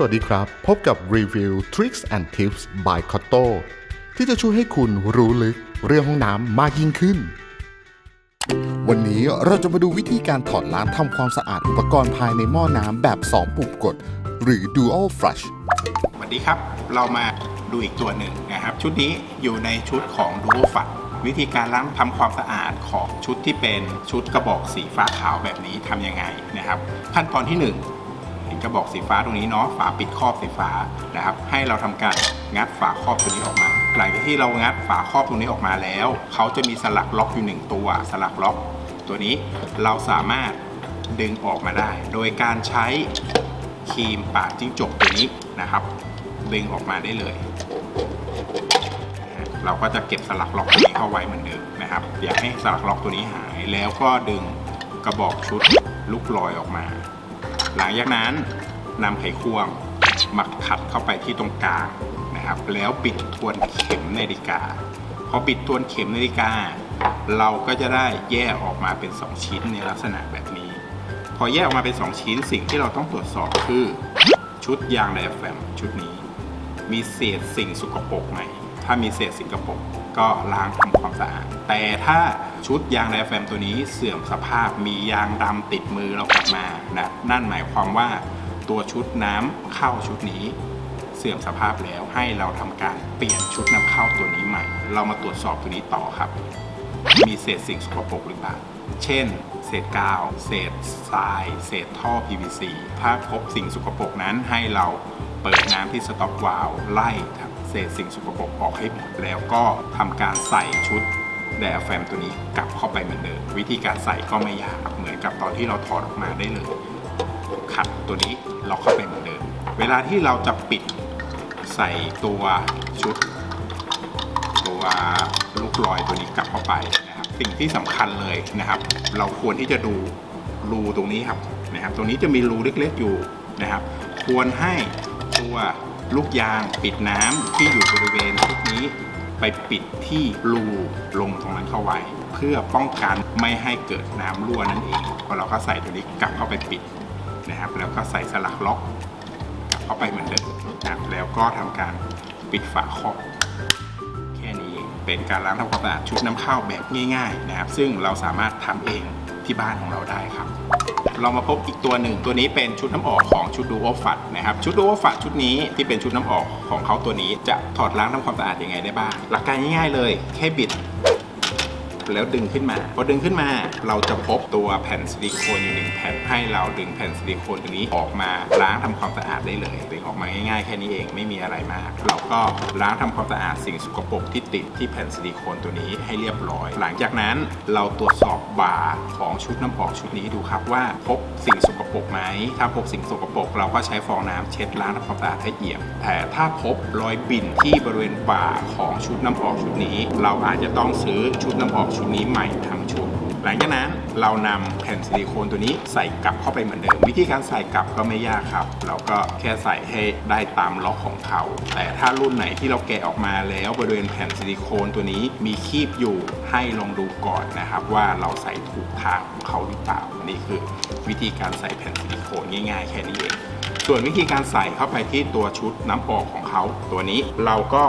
สวัสดีครับ พบกับรีวิว Tricks and Tips by Cotto ที่จะช่วยให้คุณรู้ลึกเรื่องห้องน้ำมากยิ่งขึ้น วันนี้เราจะมาดูวิธีการถอดล้างทำความสะอาดอุปกรณ์ภายในหม้อน้ำแบบ 2 ปุ่มกด หรือ Dual Flush สวัสดีครับ เรามาดูอีกตัวหนึ่งนะครับ ชุดนี้อยู่ในชุดของดูโอฟัดวิธีการล้างทำความสะอาดของชุดที่เป็นชุดกระบอกสีฟ้าขาวแบบนี้ทำยังไงนะครับ ขั้นตอนที่ 1 เห็นกระบอกสีฟ้าตรงนี้เนาะฝาปิดครอบสีฟ้านะครับ ให้เราทำการงัดฝาครอบตัวนี้ออกมา หลังจากที่เรางัดฝาครอบตรงนี้ออกมาแล้ว เขาจะมีสลักล็อกอยู่หนึ่งตัว สลักล็อก ตัวนี้เราสามารถดึงออกมาได้ โดยการใช้ครีมปากจิ้งจกตัวนี้นะครับ ดึงออกมาได้เลย เราก็จะเก็บสลักล็อกตัวนี้เข้าไว้เหมือนเดิมนะครับอย่าให้สลักล็อกตัวนี้หายแล้วก็ดึงกระบอกชุดลูกลอยออกมา หลังจากนั้นนำไขควงมาขัดเข้าไปที่ตรงกลางนะครับ แล้วปิดทวนเข็มนาฬิกา พอปิดทวนเข็มนาฬิกา เราก็จะได้แยกออกมาเป็น 2 ชิ้นในลักษณะแบบนี้ พอแยกออกมาเป็น 2 ชิ้นสิ่งที่เราต้องตรวจสอบคือชุดยางไดอะแฟมชุดนี้ มีเศษสิ่งสกปรกไหม ถ้ามีเศษสิ่งสกปรกก็ล้างทำความสะอาด แต่ถ้าชุดยางไดแฟมตัวนี้เสื่อมสภาพมียางดำติดมือเรากลับมานะนั่นหมายความว่าตัวชุดน้ำเข้าชุดนี้ เสื่อมสภาพแล้วให้เราทำการเปลี่ยนชุดนำเข้าตัวนี้ใหม่ เรามาตรวจสอบตัวนี้ต่อครับ มีเศษสิ่งสกปรกหรือเปล่าเช่น เศษกาว เศษทราย เศษท่อ PVC ถ้าพบสิ่งสกปรกนั้นให้เราเปิดน้ำที่สต็อกวาล์วไล่ เศษสิ่งสกปรกออกให้หมดแล้วก็ทำการใส่ชุดไดอะแฟมตัวนี้กลับเข้าไปเหมือนเดิมวิธีการใส่ก็ไม่ยากเหมือนกับตอนที่เราถอดออกมาได้เลยขัดตัวนี้ล็อกเข้าไปเหมือนเดิม เวลาที่เราจะปิดใส่ตัวชุด ตัวลูกลอยตัวนี้กลับเข้าไปนะครับสิ่งที่สำคัญเลยนะครับ เราควรที่จะดูรูตรงนี้ครับนะครับ ตรงนี้จะมีรูเล็กๆอยู่นะครับ ควรให้ตัวลูกยางปิดน้ำที่อยู่บริเวณชุดนี้ ไปปิดที่รูลงตรงนั้นเข้าไว้ เพื่อป้องกันไม่ให้เกิดน้ำรั่วนั่นเองพอเราก็ใส่ตัวนี้กลับเข้าไปปิดนะครับ แล้วก็ใส่สลักล็อกกลับเข้าไปเหมือนเดิมนะครับแล้วก็ทำการปิดฝาครอบแค่นี้เองเป็นการล้างทำความสะอาดชุดน้ำข้าวแบบง่าย ๆ นะครับ ซึ่งเราสามารถทำเองที่บ้านของเราได้ครับ เรามาพบอีกตัวหนึ่งตัวนี้เป็นชุดน้ำออกของชุดดูโอฟัดนะครับชุดดูโอฟัดชุดนี้ที่เป็นชุดน้ำออกของเขาตัวนี้จะถอดล้างทำความสะอาดยังไงได้บ้าง หลักการง่ายๆเลย แค่บิด แล้วดึงขึ้นมา พอดึงขึ้นมาเราจะพบตัวแผ่นซิลิโคนอยู่หนึ่งแผ่นให้เราดึงแผ่นซิลิโคนตัวนี้ออกมาล้างทำความสะอาดได้เลยดึงออกมาง่ายๆแค่นี้เองไม่มีอะไรมาก เราก็ล้างทำความสะอาดสิ่งสกปรกที่ติดที่แผ่นซิลิโคนตัวนี้ให้เรียบร้อย หลังจากนั้นเราตรวจสอบบาร์ของชุดน้ำออกชุดนี้ดูครับว่าพบสิ่งสกปรกไหมถ้าพบสิ่งสกปรกเราก็ใช้ฟองน้ำเช็ดล้างทำความสะอาดให้เอี่ยม แต่ถ้าพบรอยบิ่นที่บริเวณบ่าของชุดน้ำออกชุดนี้ เราอาจจะต้องซื้อชุดน้ำออกชุดนี้ใหม่ทั้งชุด หลังจากนั้นเรานำแผ่นซิลิโคนตัวนี้ใส่กลับเข้าไปเหมือนเดิม วิธีการใส่กลับก็ไม่ยากครับ เราก็แค่ใส่ให้ได้ตามล็อกของเขา แต่ถ้ารุ่นไหนที่เราแกะออกมาแล้วบริเวณแผ่นซิลิโคนตัวนี้มีคีบอยู่ให้ลองดูก่อนนะครับ ว่าเราใส่ถูกทางของเขาหรือเปล่า นี่คือ วิธีการใส่แผ่นซิลิโคนง่ายๆ แค่นี้เองส่วนวิธีการใส่เข้าไปที่ตัวชุดน้ำออกของเขา ตัวนี้เราก็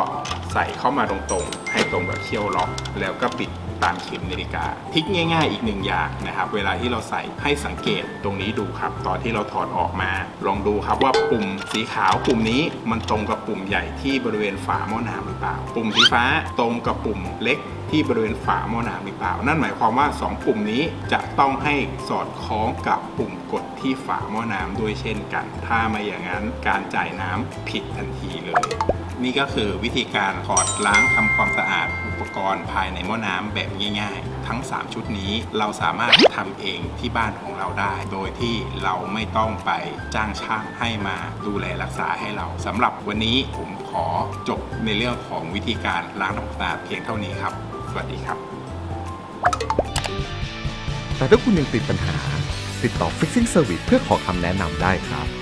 ใส่เข้ามาตรงๆ ให้ตรงแบบเชี่ยวล็อกแล้วก็ปิด ตามเข็มนาฬิกาทิกง่ายๆ อีกหนึ่งอย่างนะครับ เวลาที่เราใส่ให้สังเกตตรงนี้ดูครับ ตอนที่เราถอดออกมา ลองดูครับว่าปุ่มสีขาวปุ่มนี้มันตรงกับปุ่มใหญ่ที่บริเวณฝาหม้อน้ำหรือเปล่า ปุ่มสีฟ้าตรงกับปุ่มเล็กที่บริเวณฝาหม้อน้ำหรือเปล่า นั่นหมายความว่า 2 ปุ่มนี้จะต้องให้สอดคล้องกับปุ่มกดที่ฝาหม้อน้ำด้วยเช่นกัน ถ้าไม่อย่างนั้นการจ่ายน้ำผิดทันทีเลย นี่ก็คือวิธีการถอดล้างทำความสะอาดอุปกรณ์ภายในหม้อน้ำแบบง่าย ๆ ทั้ง 3 ชุดนี้เราสามารถทำเองที่บ้านของเราได้ โดยที่เราไม่ต้องไปจ้างช่างให้มาดูแลรักษาให้เราสำหรับวันนี้ผมขอจบในเรื่องของวิธีการล้างทำความสะอาดเพียงเท่านี้ครับ สวัสดีครับ แต่ถ้าคุณยังติดปัญหา ติดต่อ Fixing Service เพื่อขอคำแนะนำได้ครับ